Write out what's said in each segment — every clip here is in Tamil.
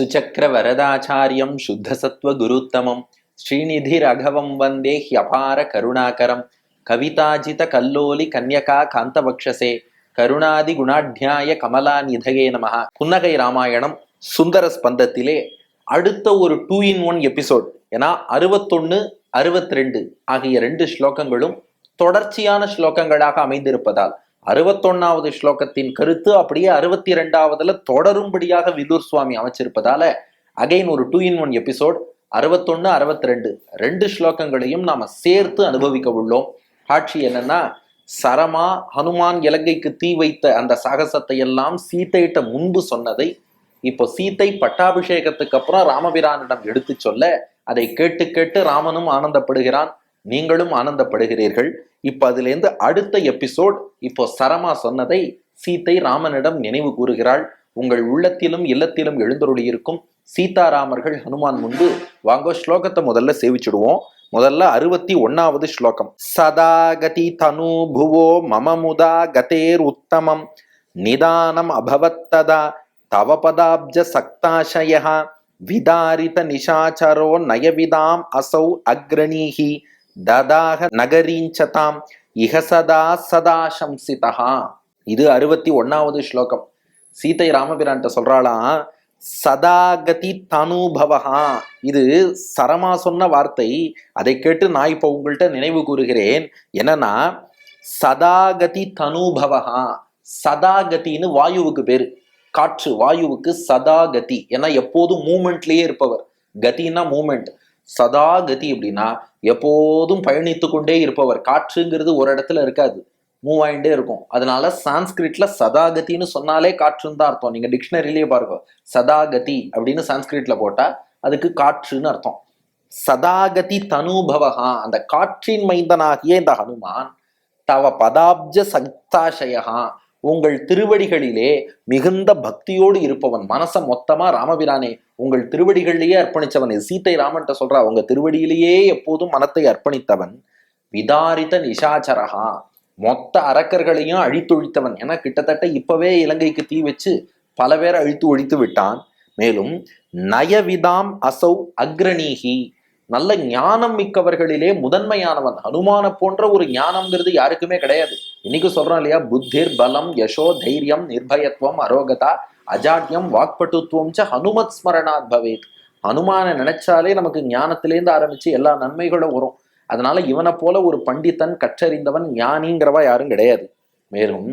சுச்சக்கர வரதாச்சாரியம் சுத்தசத்வ குருத்தமம் ஸ்ரீநிதி ரகவம் வந்தே ஹியபார கருணாகரம். கவிதாஜித கல்லோலி கன்யகா காந்தபக்ஷசே கருணாதி குணாட்யாய கமலா நிதகே நமக புன்னகை ராமாயணம் சுந்தர ஸ்பந்தத்திலே அடுத்த ஒரு டூ இன் ஒன் எபிசோட் ஏன்னா அறுபத்தொன்னு அறுபத்தி ரெண்டு ஆகிய ரெண்டு ஸ்லோகங்களும் தொடர்ச்சியான ஸ்லோகங்களாக அமைந்திருப்பதால் அறுபத்தொன்னாவது ஸ்லோகத்தின் கருத்து அப்படியே அறுபத்தி ரெண்டாவதுல தொடரும்படியாக விதூர் சுவாமி அமைச்சிருப்பதால அகைன் ஒரு டூ இன் ஒன் எபிசோட் அறுபத்தொன்னு அறுபத்தி ரெண்டு ரெண்டு ஸ்லோகங்களையும் நாம சேர்த்து அனுபவிக்க உள்ளோம். காட்சி என்னன்னா சரமா ஹனுமான் இலங்கைக்கு தீ வைத்த அந்த சாகசத்தை எல்லாம் சீத்தையிட்ட முன்பு சொன்னதை இப்போ சீத்தை பட்டாபிஷேகத்துக்கு அப்புறம் ராமபிரானிடம் எடுத்து சொல்ல அதை கேட்டு கேட்டு ராமனும் ஆனந்தப்படுகிறான். நீங்களும் ஆனந்தப்படுகிறீர்கள். இப்ப அதுலேருந்து அடுத்த எபிசோட் இப்போ சரமா சொன்னதை சீத்தை ராமனிடம் நினைவு கூறுகிறாள். உங்கள் உள்ளத்திலும் இல்லத்திலும் எழுந்தருளி இருக்கும் சீதாராமர்கள் ஹனுமான் முன்பு வாங்கோ ஸ்லோகத்தை முதல்ல சேவிச்சுடுவோம். முதல்ல அறுபத்தி ஒன்னாவது ஸ்லோகம். சதாகதி தனு புவோ மம முதா கதேர் உத்தமம். நிதானம் அபவத்ததா தவ பதாப்ஜ விதாரித நிஷாச்சரோ நயவிதாம் அசௌ அக்ரணீஹி. ததாக நகரீஞ்சதாம் இகசதா சதா சம்சிதா இது அறுபத்தி ஒன்னாவது ஸ்லோகம். சீதை ராமபிரான்ட்ட சொல்றாளாம் சதாகதி தனுபவகா இது சரமா சொன்ன வார்த்தை. அதை கேட்டு நான் இப்போ உங்கள்கிட்ட நினைவு கூறுகிறேன். என்னன்னா சதாகதி தனுபவகா சதாகதின்னு வாயுவுக்கு பேரு. காற்று வாயுவுக்கு சதாகதி. ஏன்னா எப்போதும் மூமெண்ட்லயே இருப்பவர். கத்தின்னா மூமெண்ட். சதாகதி அப்படின்னா எப்போதும் பயணித்து கொண்டே இருப்பவர். காற்றுங்கிறது ஒரு இடத்துல இருக்காது. மூவ் ஆயிட்டே இருக்கும். அதனால சான்ஸ்கிரிட்ல சதாகதின்னு சொன்னாலே காற்றுன்னு தான் அர்த்தம். நீங்க டிக்ஷனரிலேயே பாருங்க. சதாகதி அப்படின்னு சான்ஸ்கிரிட்ல போட்டா அதுக்கு காற்றுன்னு அர்த்தம். சதாகதி தனுபவகா அந்த காற்றின் மைந்தனாகிய இந்த ஹனுமான் தவ பதாப்ஜ சக்தாசயகா உங்கள் திருவடிகளிலே மிகுந்த பக்தியோடு இருப்பவன் மனசை மொத்தமா ராமபிரானே உங்கள் திருவடிகளிலேயே அர்ப்பணிச்சவன் சீத்தை ராமன்ட்ட சொல்றா உங்க திருவடியிலேயே எப்போதும் மனத்தை அர்ப்பணித்தவன் விதாரித நிஷாச்சரகா மொத்த அரக்கர்களையும் அழித்தொழித்தவன் ஏன்னா கிட்டத்தட்ட இப்பவே இலங்கைக்கு தீ வச்சு பல பேரை அழித்து ஒழித்து விட்டான். மேலும் நயவிதாம் அசௌ அக்ரணீகி நல்ல ஞானம் மிக்கவர்களிலே முதன்மையானவன். அனுமான போன்ற ஒரு ஞானம்ங்கிறது யாருக்குமே கிடையாது. இன்னைக்கு சொல்றோம் இல்லையா? புத்திர் பலம் யசோ தைரியம் நிர்பயத்துவம் அரோகதா அஜாட்யம் வாக்பட்டுத்துவம் ச ஹனுமத் ஸ்மரணாத் பவேத். ஹனுமானை நினைச்சாலே நமக்கு ஞானத்திலேருந்து ஆரம்பிச்சு எல்லா நன்மைகளும் வரும். அதனால இவனை போல ஒரு பண்டிதன் கற்றறிந்தவன் ஞானிங்கிறவா யாரும் கிடையாது. மேலும்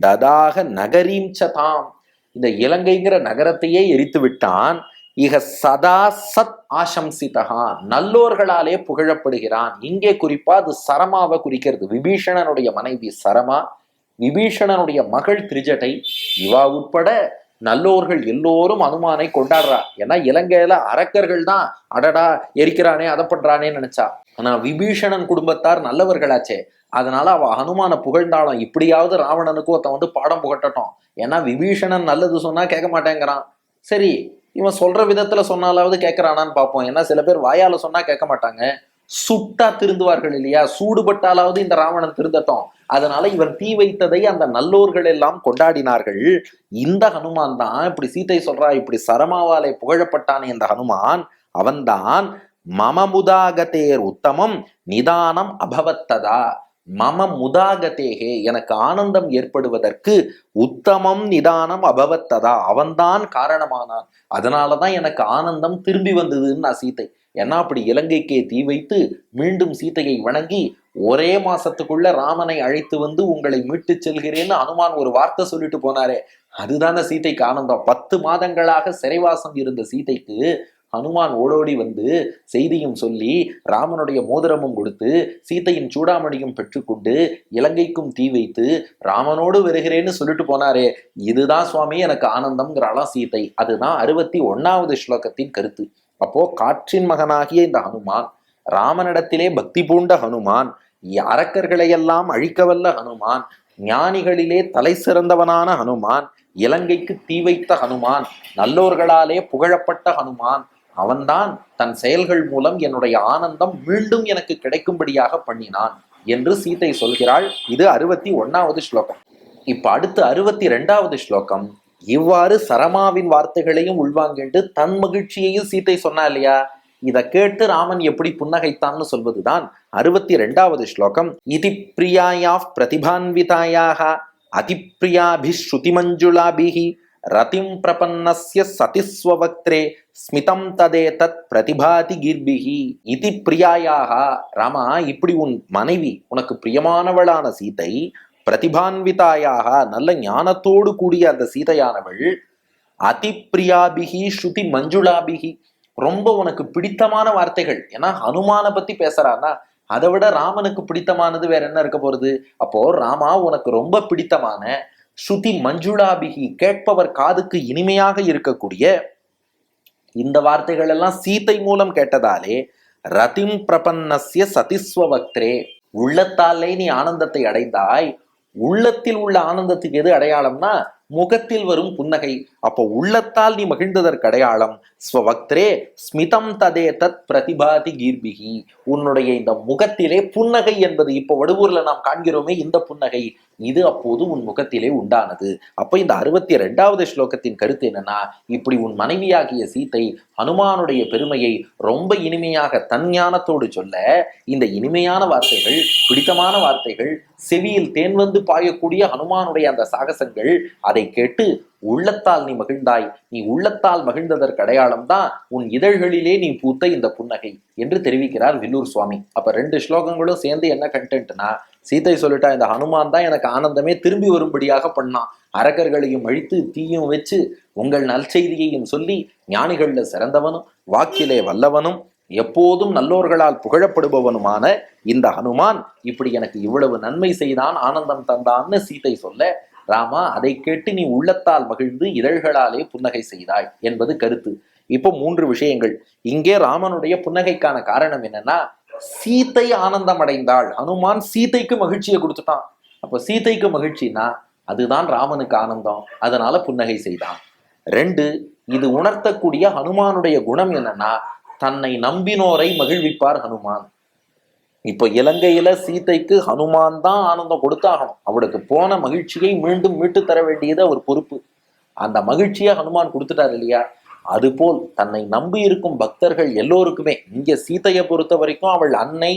ததாக நகரீம் சதாம் இந்த இலங்கைங்கிற நகரத்தையே எரித்து விட்டான். இக சதா சத் ஆசம்சிதகா நல்லோர்களாலே புகழப்படுகிறான். இங்கே குறிப்பா அது சரமாவை குறிக்கிறது. விபீஷணனுடைய மனைவி சரமா விபீஷணனுடைய மகள் திரிஜட்டை இவா உட்பட நல்லோர்கள் எல்லோரும் அனுமானை கொண்டாடுறா. ஏன்னா இலங்கையில அரக்கர்கள் தான் அடடா எரிக்கிறானே அதை பண்றானே நினைச்சா. ஆனா விபீஷணன் குடும்பத்தார் நல்லவர்களாச்சே. அதனால அவ அனுமான புகழ்ந்தாலும் இப்படியாவது ராவணனுக்கு ஒருத்தன் வந்து பாடம் புகட்டட்டும். ஏன்னா விபீஷணன் நல்லது சொன்னா கேட்க மாட்டேங்கிறான். சரி இவன் சொல்ற விதத்துல சொன்னாலாவது கேட்கறானான்னு பார்ப்போம். ஏன்னா சில பேர் வாயால சொன்னா கேட்க மாட்டாங்க. சுட்டா திருந்துவார்கள் இல்லையா? சூடுபட்டாலாவது இந்த ராவணன் திருந்தட்டும். அதனால இவன் தீ வைத்ததை அந்த நல்லோர்கள் எல்லாம் கொண்டாடினார்கள். இந்த ஹனுமான் தான் இப்படி சீத்தை சொல்றா இப்படி சரமாவாலே புகழப்பட்டானே இந்த ஹனுமான். அவன்தான் மமமுதாகதேர் உத்தமம் நிதானம் அபவத்ததா. மம முதாகதேகே எனக்கு ஆனந்தம் ஏற்படுவதற்கு உத்தமம் நிதானம் அபவத்ததா? அவன்தான் காரணமானான். அதனாலதான் எனக்கு ஆனந்தம் திரும்பி வந்ததுன்னு நான் சீத்தை. ஏன்னா அப்படி இலங்கைக்கே தீ வைத்து மீண்டும் சீத்தையை வணங்கி ஒரே மாசத்துக்குள்ள ராமனை அழைத்து வந்து உங்களை மீட்டு செல்கிறேன்னு அனுமான் ஒரு வார்த்தை சொல்லிட்டு போனாரே. அதுதானே சீதைக்கு ஆனந்தம். பத்து மாதங்களாக சிறைவாசம் இருந்த சீதைக்கு ஹனுமான் ஓடோடி வந்து செய்தியும் சொல்லி ராமனுடைய மோதிரமும் கொடுத்து சீத்தையின் சூடாமணியும் பெற்றுக்கொண்டு இலங்கைக்கும் தீ வைத்து ராமனோடு வருகிறேன்னு சொல்லிட்டு போனாரே. இதுதான் சுவாமி எனக்கு ஆனந்தம்ங்கிறாளாம் சீதை அதுதான் அறுபத்தி ஒன்னாவது ஸ்லோகத்தின் கருத்து. அப்போ காற்றின் மகனாகிய இந்த ஹனுமான் ராமனிடத்திலே பக்தி பூண்ட ஹனுமான் அரக்கர்களையெல்லாம் அழிக்கவல்ல ஹனுமான் ஞானிகளிலே தலை சிறந்தவனான ஹனுமான் இலங்கைக்கு தீ வைத்த ஹனுமான் நல்லோர்களாலே புகழப்பட்ட ஹனுமான் அவன்தான் தன் செயல்கள் மூலம் என்னுடைய ஆனந்தம் மீண்டும் எனக்கு கிடைக்கும்படியாக பண்ணினான் என்று சீதை சொல்கிறாள். இது அறுபத்தி ஒன்னாவது ஸ்லோகம். இப்ப அடுத்து அறுபத்தி ரெண்டாவது ஸ்லோகம். இவ்வாறு சரமாவின் வார்த்தைகளையும் உள்வாங்கிட்டு தன் மகிழ்ச்சியையும் சீத்தை சொன்னா இல்லையா? இதை கேட்டு ராமன் எப்படி புன்னகைத்தான்னு சொல்வதுதான் அறுபத்தி ரெண்டாவது ஸ்லோகம். இதி பிரியாயா பிரதிபான்விதாயாக அதிப்பிரியாபிஸ்ருதிமஞ்சுளாபிஹி ரதிம் பிரபன்னஸ்ய சதிஸ்வவக்திரே ஸ்மிதம் ததே தத் பிரதிபாதி கீர்பிகி இதி பிரியாயாக ராமா இப்படி உன் மனைவி உனக்கு பிரியமானவளான சீதை பிரதிபான்விதாயாக நல்ல ஞானத்தோடு கூடிய அந்த சீதையானவள் அதிப்பிரியாபிகி ஸ்ருதி மஞ்சுளாபிகி ரொம்ப உனக்கு பிடித்தமான வார்த்தைகள். ஏன்னா ஹனுமானை பத்தி பேசுறான்னா அதை விட ராமனுக்கு பிடித்தமானது வேற என்ன இருக்க போறது? அப்போ ராமா உனக்கு ரொம்ப பிடித்தமான ஸ்ருதி மஞ்சுளாபிகி கேட்பவர் காதுக்கு இனிமையாக இருக்கக்கூடிய இந்த வார்த்தைகள் எல்லாம் சீத்தை மூலம் கேட்டதாலே ரதிம் பிரபன்னசிய சதிஸ்வவக்திரே உள்ளத்தாலே நீ ஆனந்தத்தை அடைந்தாய். உள்ளத்தில் உள்ள ஆனந்தத்துக்கு எது அடையாளம்னா முகத்தில் வரும் புன்னகை. அப்போ உள்ளத்தால் நீ மகிழ்ந்ததற்கு அடையாளம். ஸ்வவக்திரே ஸ்மிதம் ததே தத் பிரதிபாதி கீர்பிகி. உன்னுடைய இந்த முகத்திலே புன்னகை என்பது இப்போ வடுவூர்ல நாம் காண்கிறோமே இந்த புன்னகை. இது அப்போது உன் முகத்திலே உண்டானது. அப்போ இந்த அறுபத்தி ரெண்டாவது ஸ்லோகத்தின் கருத்து என்னன்னா இப்படி உன் மனைவியாகிய சீத்தை ஹனுமானுடைய பெருமையை ரொம்ப இனிமையாக தன் ஞானத்தோடு சொல்ல இந்த இனிமையான வார்த்தைகள் பிடித்தமான வார்த்தைகள் செவியில் தேன் வந்து பாயக்கூடிய ஹனுமானுடைய அந்த சாகசங்கள் அதை கேட்டு உள்ளத்தால் நீ மகிழ்ந்தாய். நீ உள்ளத்தால் மகிழ்ந்ததற்கு அடையாளம் தான் உன் இதழ்களிலே நீ பூத்த இந்த புன்னகை என்று தெரிவிக்கிறார் வில்லூர் சுவாமி. அப்ப ரெண்டு ஸ்லோகங்களும் சேர்ந்து என்ன கண்டென்ட்னா சீத்தை சொல்லிட்டா இந்த ஹனுமான் தான் எனக்கு ஆனந்தமே திரும்பி வரும்படியாக பண்ணான். அரக்கர்களையும் அழித்து தீயும் வச்சு உங்கள் நற்செய்தியையும் சொல்லி ஞானிகள்ல சிறந்தவனும் வாக்கிலே வல்லவனும் எப்போதும் நல்லோர்களால் புகழப்படுபவனுமான இந்த ஹனுமான் இப்படி எனக்கு இவ்வளவு நன்மை செய்தான் ஆனந்தம் தந்தான்னு சீதை சொல்ல ராமா அதை கேட்டு நீ உள்ளத்தால் மகிழ்ந்து இதழ்களாலே புன்னகை செய்தாய் என்பது கருத்து. இப்போ மூன்று விஷயங்கள். இங்கே ராமனுடைய புன்னகைக்கான காரணம் என்னன்னா சீத்தை ஆனந்தம் அடைந்தாள் ஹனுமான் சீதைக்கு மகிழ்ச்சியை கொடுத்துட்டான். அப்ப சீதைக்கு மகிழ்ச்சினா அதுதான் ராமனுக்கு ஆனந்தம். அதனால புன்னகை செய்தான். ரெண்டு இது உணர்த்தக்கூடிய ஹனுமானுடைய குணம் என்னன்னா தன்னை நம்பினோரை மகிழ்விப்பார் ஹனுமான். இப்போ இலங்கையில சீதைக்கு ஹனுமான் தான் ஆனந்தம் கொடுத்தாகணும். அவளுக்கு போன மகிழ்ச்சியை மீண்டும் மீட்டு தர வேண்டியது அவர் பொறுப்பு. அந்த மகிழ்ச்சியை ஹனுமான் கொடுத்துட்டார் இல்லையா? அதுபோல் தன்னை நம்பி இருக்கும் பக்தர்கள் எல்லோருக்குமே இங்க சீதையை பொறுத்த வரைக்கும் அவள் அன்னை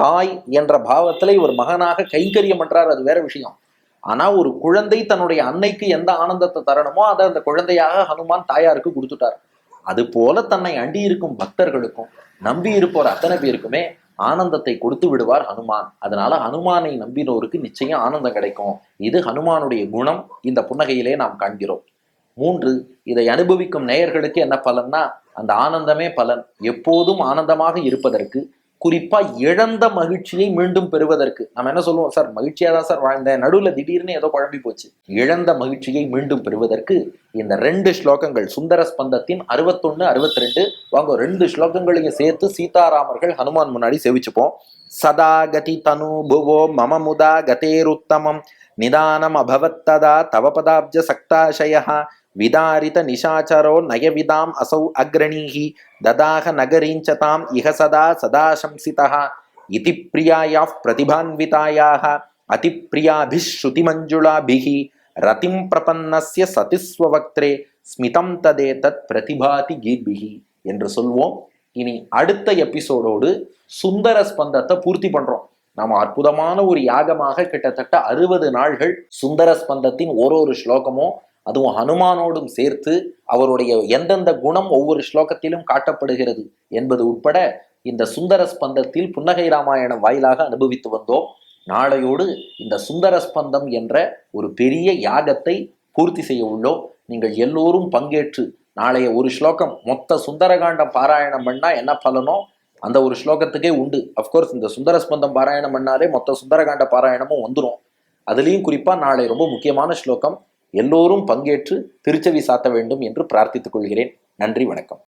தாய் என்ற பாவத்துல இவர் மகனாக கைங்கரியம் பண்றார் அது வேற விஷயம். ஆனா ஒரு குழந்தை தன்னுடைய அன்னைக்கு எந்த ஆனந்தத்தை தரணுமோ அதை அந்த குழந்தையாக ஹனுமான் தாயாருக்கு கொடுத்துட்டார். அது போல தன்னை அண்டி இருக்கும் பக்தர்களுக்கும் நம்பி இருப்போர் அத்தனை பேருக்குமே ஆனந்தத்தை கொடுத்து விடுவார் ஹனுமான். அதனால ஹனுமானை நம்பினோருக்கு நிச்சயம் ஆனந்தம் கிடைக்கும். இது ஹனுமானுடைய குணம். இந்த புன்னகையிலே நாம் காண்கிறோம். மூன்று இதை அனுபவிக்கும் நேயர்களுக்கு என்ன பலன்னா அந்த ஆனந்தமே பலன். எப்போதும் ஆனந்தமாக இருப்பதற்கு குறிப்பா இழந்த மகிழ்ச்சியை மீண்டும் பெறுவதற்கு நம்ம என்ன சொல்லுவோம்? சார் மகிழ்ச்சியா தான் சார் வாழ்ந்தேன். நடுவுல திடீர்னு ஏதோ குழம்பி போச்சு. இழந்த மகிழ்ச்சியை மீண்டும் பெறுவதற்கு இந்த ரெண்டு ஸ்லோகங்கள் சுந்தர ஸ்பந்தத்தின் அறுபத்தொன்னு அறுபத்தி ரெண்டு வாங்க ரெண்டு ஸ்லோகங்களையும் சேர்த்து சீதாராமர்கள் ஹனுமான் முன்னாடி சேவிச்சுப்போம். சதா கதி தனு புவோ மம முதா கதேருத்தமம். நிதானம் அபவத்ததா தவபதாப்ஜ சக்தாசயா விதாரித நிஷாச்சரோ நயவிதாம் அசௌ அக்ரணீஹி ததாக நகரீஞ்சதாம் இஹ சதா சதாசம்சிதா இதி பிரியாயாः பிரதிபான்விதாயாः அதிப்பிரியாபிஸ்ருதிமஞ்சுளாபிः ரதிம் பிரபன்னஸ்ய சதிஸ்வவக்திரே ஸ்மிதம் ததே தத் பிரதிபாதி கீர்பிகி என்று சொல்வோம். இனி அடுத்த எபிசோடோடு சுந்தர ஸ்பந்தத்தை பூர்த்தி பண்றோம். நாம் அற்புதமான ஒரு யாகமாக கிட்டத்தட்ட அறுபது நாள்கள் சுந்தர ஸ்பந்தத்தின் ஒரு ஒரு ஸ்லோகமும் அதுவும் ஹனுமானோடும் சேர்த்து அவருடைய எந்தெந்த குணம் ஒவ்வொரு ஸ்லோகத்திலும் காட்டப்படுகிறது என்பது உட்பட இந்த சுந்தர ஸ்பந்தத்தில் புன்னகை ராமாயணம் வாயிலாக அனுபவித்து வந்தோம். நாளையோடு இந்த சுந்தர ஸ்பந்தம் என்ற ஒரு பெரிய யாகத்தை பூர்த்தி செய்ய உள்ளோம். நீங்கள் எல்லோரும் பங்கேற்று நாளைய ஒரு ஸ்லோகம் மொத்த சுந்தரகாண்டம் பாராயணம் பண்ணா என்ன பலனோ அந்த ஒரு ஸ்லோகத்துக்கே உண்டு. அஃப்கோர்ஸ் இந்த சுந்தர ஸ்பந்தம் பாராயணம் பண்ணாலே மொத்த சுந்தரகாண்ட பாராயணமும் வந்துடும் அதுலேயும் குறிப்பாக நாளை ரொம்ப முக்கியமான ஸ்லோகம் எல்லோரும் பங்கேற்று திருச்செவி சாத்த வேண்டும் என்று பிரார்த்தித்துக் கொள்கிறேன். நன்றி வணக்கம்.